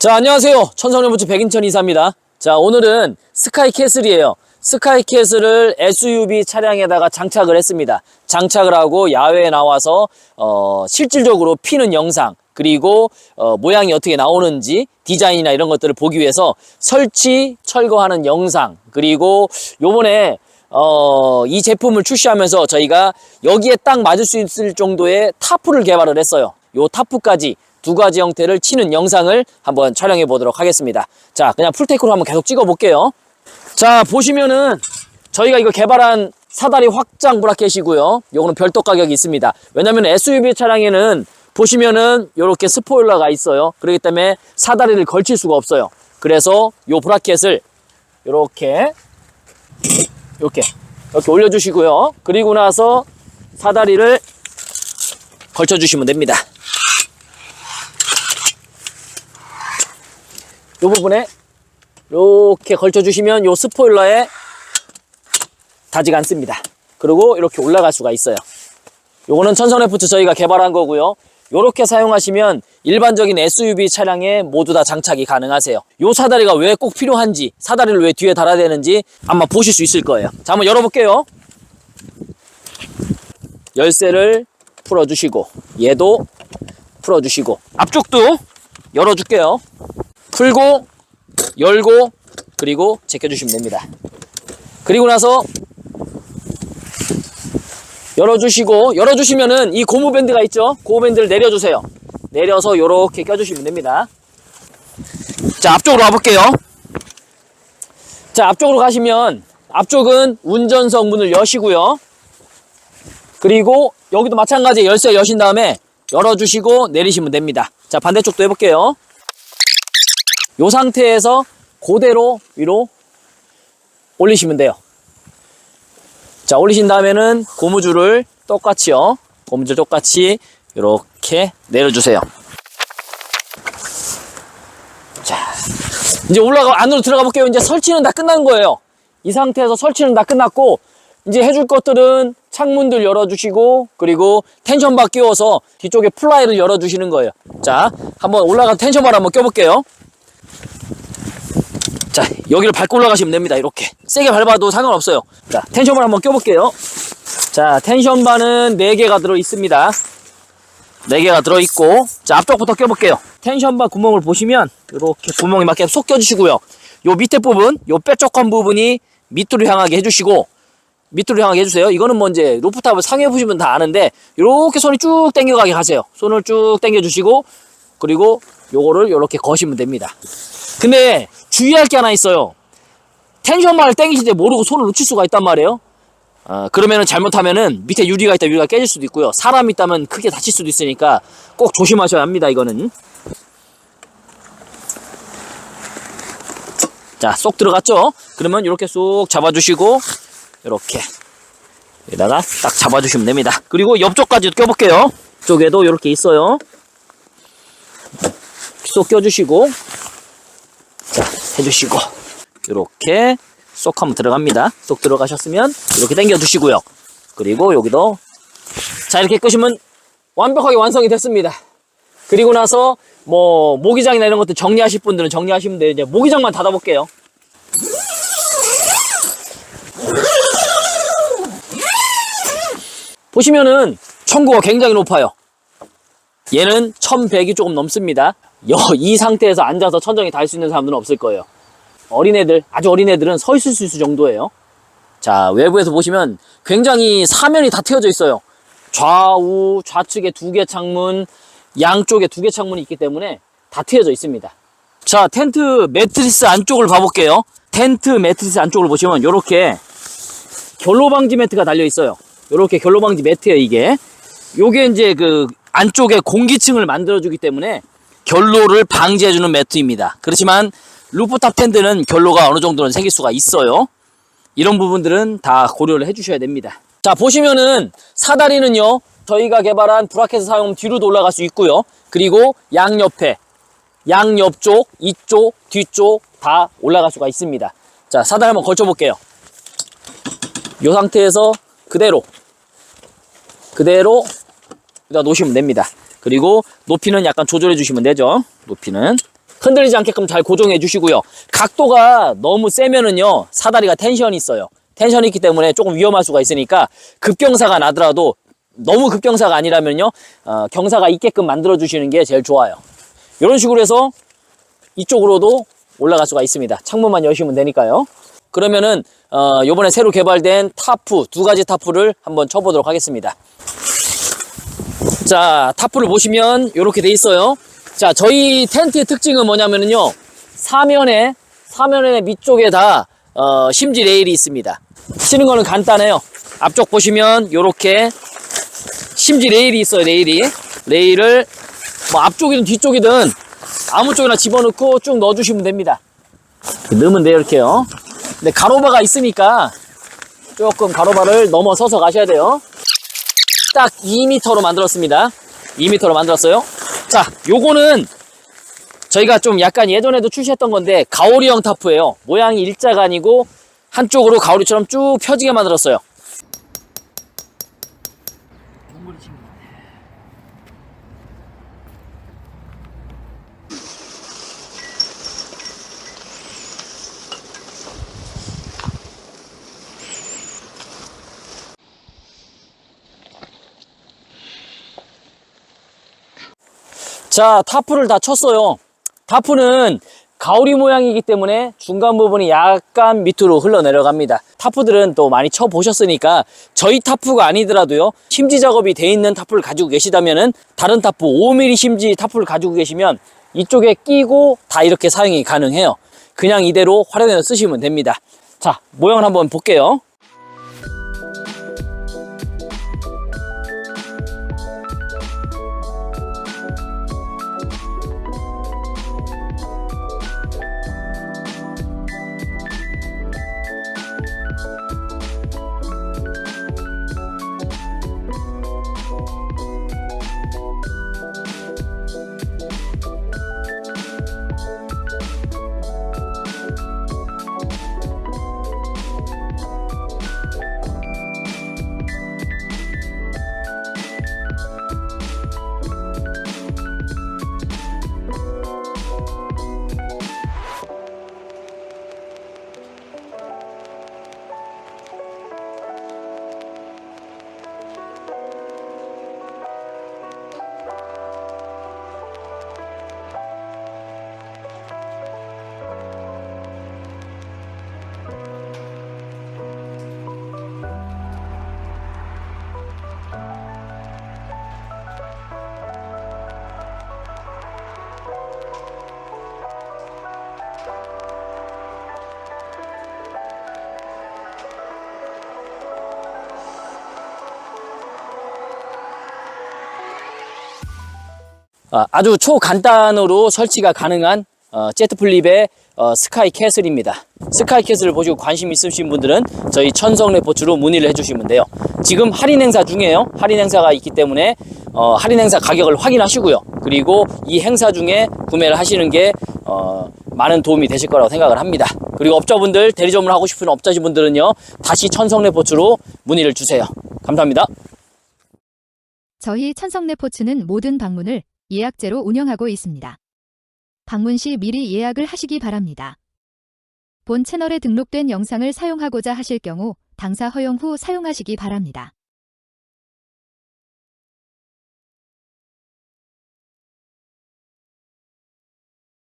자, 안녕하세요. 천성연부츠 백인천 이사입니다. 자, 오늘은 스카이캐슬이에요. 스카이캐슬을 SUV 차량에다가 장착을 했습니다. 장착을 하고 야외에 나와서 어, 실질적으로 피는 영상 그리고 어, 모양이 어떻게 나오는지 디자인이나 이런 것들을 보기 위해서 설치 철거하는 영상 그리고 요번에 어, 이 제품을 출시하면서 저희가 여기에 딱 맞을 수 있을 정도의 타프를 개발을 했어요. 요 타프까지 두 가지 형태를 치는 영상을 한번 촬영해 보도록 하겠습니다. 자, 그냥 풀테이크로 한번 계속 찍어 볼게요. 자, 보시면은 저희가 이거 개발한 사다리 확장 브라켓이고요. 요거는 별도 가격이 있습니다. 왜냐면 SUV 차량에는 보시면은 이렇게 스포일러가 있어요. 그렇기 때문에 사다리를 걸칠 수가 없어요. 그래서 요 브라켓을 이렇게 이렇게 이렇게 올려주시고요. 그리고 나서 사다리를 걸쳐주시면 됩니다. 이 부분에 이렇게 걸쳐주시면 이 스포일러에 닿지가 않습니다. 그리고 이렇게 올라갈 수가 있어요. 요거는 천선 F2 저희가 개발한 거고요. 요렇게 사용하시면 일반적인 SUV 차량에 모두 다 장착이 가능하세요. 요 사다리가 왜 꼭 필요한지, 사다리를 왜 뒤에 달아야 되는지 아마 보실 수 있을 거예요. 자, 한번 열어볼게요. 열쇠를 풀어주시고, 얘도 풀어주시고, 앞쪽도 열어줄게요. 풀고, 열고, 그리고 제껴주시면 됩니다. 그리고 나서 열어주시고 열어주시면은 이 고무 밴드가 있죠? 고무 밴드를 내려주세요. 내려서 요렇게 껴주시면 됩니다. 자 앞쪽으로 와볼게요. 자 앞쪽으로 가시면 앞쪽은 운전석 문을 여시고요. 그리고 여기도 마찬가지 열쇠 여신 다음에 열어주시고 내리시면 됩니다. 자 반대쪽도 해볼게요 요 상태에서 그대로 위로 올리시면 돼요. 자 올리신 다음에는 고무줄을 똑같이요. 고무줄 똑같이 이렇게 내려주세요. 자 이제 올라가 안으로 들어가 볼게요. 이제 설치는 다 끝난 거예요. 이 상태에서 설치는 다 끝났고 이제 해줄 것들은 창문들 열어주시고 그리바 텐션바 끼워서 뒤쪽에 플라이를 열어주시는 거예요. 자 한번 올라가 텐션바를 한번 껴볼게요 자 여기를 밟고 올라가시면 됩니다 이렇게. 세게 밟아도 상관없어요. 자 텐션바 한번 껴볼게요. 자 텐션바는 4개가 들어있습니다. 4개가 들어있고 자 앞쪽부터 껴볼게요. 텐션바 구멍을 보시면 이렇게 구멍에 맞게 쏙 껴주시고요. 요 밑에 부분 요 뾰족한 부분이 밑으로 향하게 해주시고 밑으로 향하게 해주세요. 이거는 뭐 이제 로프탑을 상해 보시면 다 아는데 이렇게 손이 쭉 당겨가게 하세요. 손을 쭉 당겨 주시고 그리고 요거를 이렇게 거시면 됩니다 근데 주의할 게 하나 있어요. 텐션만을 땡기실 때 모르고 손을 놓칠 수가 있단 말이에요. 어, 그러면은 잘못하면은 밑에 유리가 있다 유리가 깨질 수도 있고요. 사람이 있다면 크게 다칠 수도 있으니까 꼭 조심하셔야 합니다. 이거는. 자, 쏙 들어갔죠? 그러면 이렇게 쏙 잡아주시고 이렇게 여기다가 딱 잡아주시면 됩니다. 그리고 옆쪽까지도 껴볼게요. 쪽에도 이렇게 있어요. 쏙 껴주시고 자, 해주시고 이렇게 쏙 한번 들어갑니다. 쏙 들어가셨으면 이렇게 당겨 주시고요. 그리고 여기도 자 이렇게 끄시면 완벽하게 완성이 됐습니다. 그리고 나서 뭐 모기장이나 이런 것들 정리하실 분들은 정리하시면 돼요. 이제 모기장만 닫아볼게요. 보시면은 청구가 굉장히 높아요. 얘는 1100이 조금 넘습니다. 여, 이 상태에서 앉아서 천정에 달수 있는 사람들은 없을 거예요. 어린애들, 아주 어린애들은 서 있을 수 있을 정도예요. 자, 외부에서 보시면 굉장히 사면이 다 트여져 있어요. 좌우, 좌측에 두 개 창문, 양쪽에 두 개 창문이 있기 때문에 다 트여져 있습니다. 자, 텐트 매트리스 안쪽을 봐볼게요. 텐트 매트리스 안쪽을 보시면 이렇게 결로방지 매트가 달려 있어요. 이렇게 결로방지 매트예요, 이게. 요게 이제 그 안쪽에 공기층을 만들어주기 때문에 결로를 방지해주는 매트입니다. 그렇지만 루프탑 텐트는 결로가 어느 정도는 생길 수가 있어요. 이런 부분들은 다 고려를 해주셔야 됩니다. 자 보시면은 사다리는요 저희가 개발한 브라켓을 사용하면 뒤로도 올라갈 수 있고요. 그리고 양옆에 양옆쪽 이쪽 뒤쪽 다 올라갈 수가 있습니다. 자 사다리 한번 걸쳐 볼게요. 이 상태에서 그대로 그대로 여기다 놓으시면 됩니다. 그리고 높이는 약간 조절해 주시면 되죠. 높이는 흔들리지 않게끔 잘 고정해 주시고요. 각도가 너무 세면은요, 사다리가 텐션이 있어요. 텐션이 있기 때문에 조금 위험할 수가 있으니까 급경사가 나더라도 너무 급경사가 아니라면요, 어, 경사가 있게끔 만들어 주시는 게 제일 좋아요. 이런 식으로 해서 이쪽으로도 올라갈 수가 있습니다. 창문만 여시면 되니까요. 그러면은 어, 요번에 새로 개발된 타프 두 가지 타프를 한번 쳐보도록 하겠습니다. 자, 타프를 보시면 이렇게 돼 있어요. 자, 저희 텐트의 특징은 뭐냐면요. 사면에, 사면에 밑쪽에 다, 어, 심지 레일이 있습니다. 치는 거는 간단해요. 앞쪽 보시면 이렇게 심지 레일이 있어요, 레일이. 레일을 뭐 앞쪽이든 뒤쪽이든 아무 쪽이나 집어넣고 쭉 넣어주시면 됩니다. 넣으면 돼요, 이렇게요. 근데 가로바가 있으니까 조금 가로바를 넘어서서 가셔야 돼요. 딱 2m로 만들었습니다. 2m로 만들었어요. 자, 요거는 저희가 좀 약간 예전에도 출시했던 건데 가오리형 타프예요. 모양이 일자가 아니고 한쪽으로 가오리처럼 쭉 펴지게 만들었어요. 자, 타프를 다 쳤어요. 타프는 가오리 모양이기 때문에 중간 부분이 약간 밑으로 흘러내려갑니다. 타프들은 또 많이 쳐보셨으니까 저희 타프가 아니더라도요. 심지 작업이 돼 있는 타프를 가지고 계시다면은 다른 타프 5mm 심지 타프를 가지고 계시면 이쪽에 끼고 다 이렇게 사용이 가능해요. 그냥 이대로 활용해서 쓰시면 됩니다. 자, 모양을 한번 볼게요. 아, 아주 초간단으로 설치가 가능한 어, 제트 플립의 어, 스카이 캐슬입니다. 스카이 캐슬을 보시고 관심 있으신 분들은 저희 천성 레포츠로 문의를 해주시면 돼요. 지금 할인 행사 중이에요. 할인 행사가 있기 때문에 어, 할인 행사 가격을 확인하시고요. 그리고 이 행사 중에 구매를 하시는 게 어, 많은 도움이 되실 거라고 생각을 합니다. 그리고 업자분들 대리점을 하고 싶은 업자분들은요 다시 천성 레포츠로 문의를 주세요. 감사합니다. 저희 천성 레포츠는 모든 방문을 예약제로 운영하고 있습니다. 방문 시 미리 예약을 하시기 바랍니다. 본 채널에 등록된 영상을 사용하고자 하실 경우 당사 허용 후 사용하시기 바랍니다.